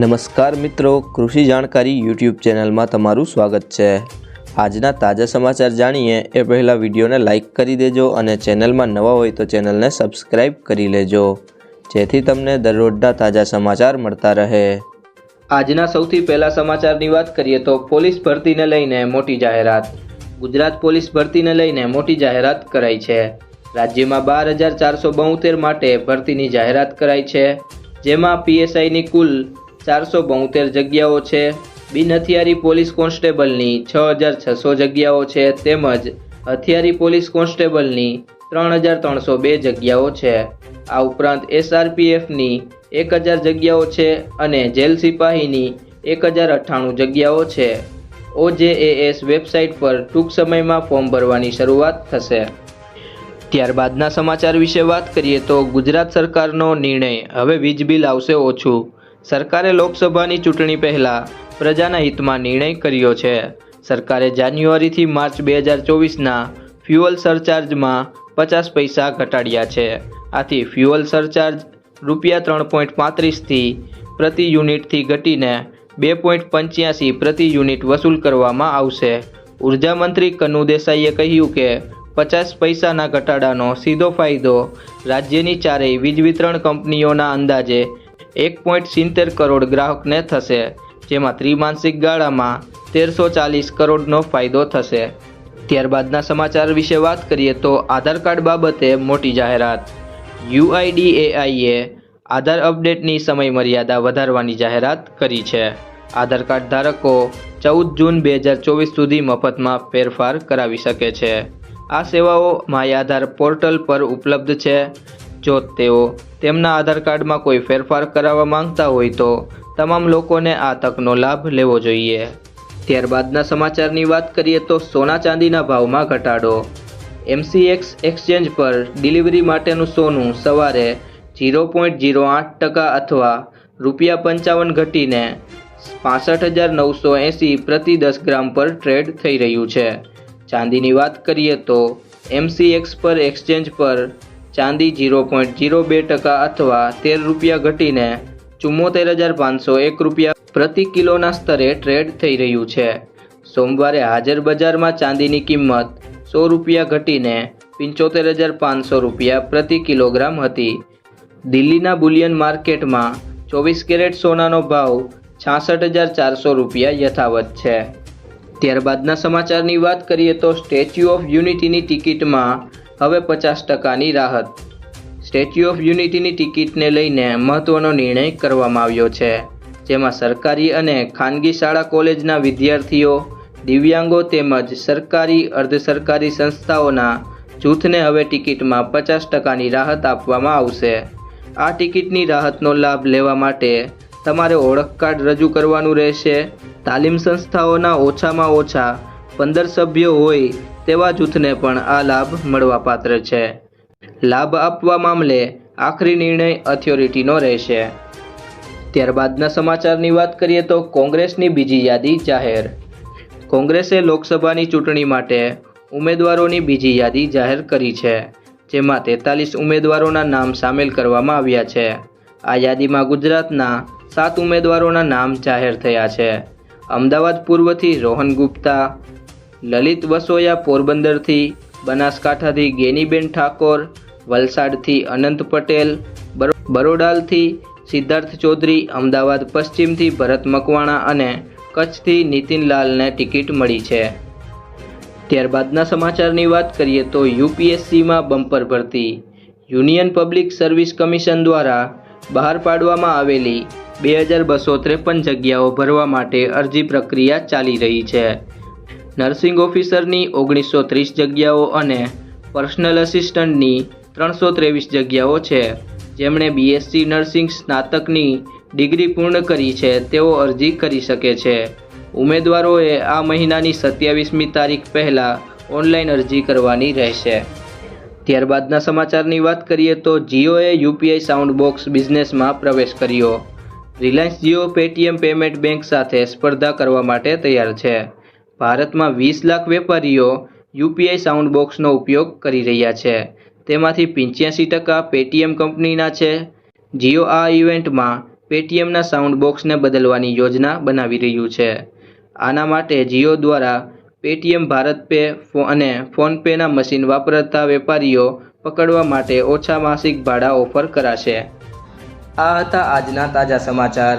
નમસ્કાર મિત્રો, કૃષિ જાણકારી યુટ્યુબ ચેનલમાં તમારું સ્વાગત છે. આજના તાજા સમાચાર જાણીએ એ પહેલાં વિડીયોને લાઇક કરી દેજો અને ચેનલમાં નવા હોય તો ચેનલને સબસ્ક્રાઈબ કરી લેજો. જેથી તમને દરરોજના તાજા સમાચાર મળતા રહે. આજના સૌથી પહેલા સમાચારની વાત કરીએ તો પોલીસ ભરતીને લઈને મોટી જાહેરાત. ગુજરાત પોલીસ ભરતીને લઈને મોટી જાહેરાત કરાઈ છે. રાજ્યમાં બાર હજાર ચારસો બોતેર માટે ભરતીની જાહેરાત કરાઈ છે. જેમાં પીએસઆઈની કુલ ચારસો બોતેર જગ્યાઓ છે. બિન હથિયારી પોલીસ કોન્સ્ટેબલની છ હજાર છસો જગ્યાઓ છે તેમજ હથિયારી પોલીસ કોન્સ્ટેબલની ત્રણ હજાર ત્રણસો બે જગ્યાઓ છે. આ ઉપરાંત એસઆરપીએફની એક હજાર જગ્યાઓ છે અને જેલ સિપાહીની એક હજાર અઠ્ઠાણું જગ્યાઓ છે. ઓજેએએસ વેબસાઇટ પર ટૂંક સમયમાં ફોર્મ ભરવાની શરૂઆત થશે. ત્યારબાદના સમાચાર વિશે વાત કરીએ તો ગુજરાત સરકારનો નિર્ણય. હવે વીજ બિલ આવશે ઓછું. સરકારે લોકસભાની ચૂંટણી પહેલાં પ્રજાના હિતમાં નિર્ણય કર્યો છે. સરકારે જાન્યુઆરીથી માર્ચ બે હજાર ચોવીસના ફ્યુઅલ સરચાર્જમાં પચાસ પૈસા ઘટાડ્યા છે. આથી ફ્યુઅલ સરચાર્જ રૂપિયા ત્રણ પોઈન્ટ પાંત્રીસથી પ્રતિ યુનિટથી ઘટીને બે પોઈન્ટ પંચ્યાસી પ્રતિ યુનિટ વસૂલ કરવામાં આવશે. ઊર્જા મંત્રી કનુ દેસાઈએ કહ્યું કે પચાસ પૈસાના ઘટાડાનો સીધો ફાયદો રાજ્યની ચારેય વીજ વિતરણ કંપનીઓના અંદાજે એક પોઈન્ટ સિત્તેર કરોડ ગ્રાહકને થશે, જેમાં ત્રિમાસિક ગાળામાં તેરસો ચાલીસ કરોડનો ફાયદો થશે. ત્યારબાદના સમાચાર વિશે વાત કરીએ તો આધાર કાર્ડ બાબતે મોટી જાહેરાત. યુઆઈડીએઆઈએ આધાર અપડેટની સમયમર્યાદા વધારવાની જાહેરાત કરી છે. આધાર કાર્ડ ધારકો ચૌદ જૂન બે હજાર ચોવીસ સુધી મફતમાં ફેરફાર કરાવી શકે છે. આ સેવાઓ માય આધાર પોર્ટલ પર ઉપલબ્ધ છે. જો તેઓ તેમના આધાર કાર્ડમાં કોઈ ફેરફાર કરાવવા માંગતા હોય તો તમામ લોકોને આ તકનો લાભ લેવો જોઈએ. ત્યારબાદના સમાચારની વાત કરીએ તો સોના ચાંદીના ભાવમાં ઘટાડો. એમસીએક્સ એક્સચેન્જ પર ડિલિવરી માટેનું સોનું સવારે જીરો પોઈન્ટ જીરો આઠ ટકા અથવા રૂપિયા પંચાવન ઘટીને પાસઠ હજાર નવસો એંસી પ્રતિ દસ ગ્રામ પર ટ્રેડ થઈ રહ્યું છે. ચાંદીની વાત કરીએ તો એમસીએક્સ પર એક્સચેન્જ પર ચાંદી જીરો પોઈન્ટ જીરો બે ટકા અથવા તેર રૂપિયા ઘટીને ચુમ્મોતેર હજાર પાંચસો એક રૂપિયા પ્રતિ કિલોના સ્તરે ટ્રેડ થઈ રહ્યું છે. સોમવારે હાજર બજારમાં ચાંદીની કિંમત સો રૂપિયા ઘટીને પંચોતેર હજાર પાંચસો રૂપિયા પ્રતિ કિલોગ્રામ હતી. દિલ્હીના બુલિયન માર્કેટમાં ચોવીસ કેરેટ સોનાનો ભાવ છાસઠ હજાર ચારસો રૂપિયા યથાવત છે. ત્યારબાદના સમાચારની વાત કરીએ તો સ્ટેચ્યુ ઓફ યુનિટીની ટિકિટમાં હવે પચાસ ટકાની રાહત. સ્ટેચ્યુ ઓફ યુનિટીની ટિકિટને લઈને મહત્વનો નિર્ણય કરવામાં આવ્યો છે. જેમાં સરકારી અને ખાનગી શાળા કોલેજના વિદ્યાર્થીઓ, દિવ્યાંગો તેમજ સરકારી, અર્ધ સરકારી સંસ્થાઓના જૂથને હવે ટિકિટમાં પચાસ ટકાની રાહત આપવામાં આવશે. આ ટિકિટની રાહતનો લાભ લેવા માટે તમારે ઓળખ કાર્ડ રજૂ કરવાનું રહેશે. તાલીમ સંસ્થાઓના ઓછામાં ઓછા પંદર સભ્યો હોય તેવા જૂથને પણ આ લાભ મળવાપાત્ર છે. લાભ આપવા મામલે આખરી નિર્ણય અથોરિટીનો રહેશે. ત્યારબાદના સમાચારની વાત કરીએ તો કોંગ્રેસની બીજી યાદી જાહેર. કોંગ્રેસે લોકસભાની ચૂંટણી માટે ઉમેદવારોની બીજી યાદી જાહેર કરી છે, જેમાં તેતાલીસ ઉમેદવારોના નામ સામેલ કરવામાં આવ્યા છે. આ યાદીમાં ગુજરાતના સાત ઉમેદવારોના નામ જાહેર થયા છે. અમદાવાદ પૂર્વથી રોહન ગુપ્તા લલિત વસોયા પોરબંદરથી, બનાસકાંઠાથી ગેનીબેન ઠાકોર, વલસાડથી અનંત પટેલ બરોડાલથી સિદ્ધાર્થ ચૌધરી, અમદાવાદ પશ્ચિમથી ભરત મકવાણા અને કચ્છથી નીતિનલાલને ટિકિટ મળી છે. ત્યારબાદના સમાચારની વાત કરીએ તો યુપીએસસીમાં બમ્પર ભરતી. યુનિયન પબ્લિક સર્વિસ કમિશન દ્વારા બહાર પાડવામાં આવેલી બે હજાર બસો ત્રેપન જગ્યાઓ ભરવા માટે અરજી પ્રક્રિયા ચાલી રહી છે. નર્સિંગ ઓફિસરની ઓગણીસો ત્રીસ જગ્યાઓ અને પર્સનલ અસિસ્ટન્ટની ત્રણસો ત્રેવીસ જગ્યાઓ છે. જેમણે બીએસસી નર્સિંગ સ્નાતકની ડિગ્રી પૂર્ણ કરી છે, તેઓ અરજી કરી શકે છે. ઉમેદવારોએ આ મહિનાની સત્યાવીસમી તારીખ પહેલાં ઓનલાઈન અરજી કરવાની રહેશે. ત્યારબાદના સમાચારની વાત કરીએ તો જીઓએ યુપીઆઈ સાઉન્ડ બોક્સ બિઝનેસમાં પ્રવેશ કર્યો. Reliance Jio Paytm payment bank સાથે સ્પર્ધા કરવા માટે તૈયાર છે. ભારતમાં વીસ લાખ વેપારીઓ યુપીઆઈ સાઉન્ડ બોક્સનો ઉપયોગ કરી રહ્યા છે. તેમાંથી પંચ્યાસી ટકા પેટીએમ કંપનીના છે. જીઓ આ ઇવેન્ટમાં પેટીએમના સાઉન્ડ બોક્સને બદલવાની યોજના બનાવી રહ્યું છે. આના માટે જીઓ દ્વારા પેટીએમ ભારત પે ફો- અને ફોનપેના મશીન વાપરતા વેપારીઓ પકડવા માટે ઓછા માસિક ભાડા ઓફર કરાશે. આ હતા આજના તાજા સમાચાર.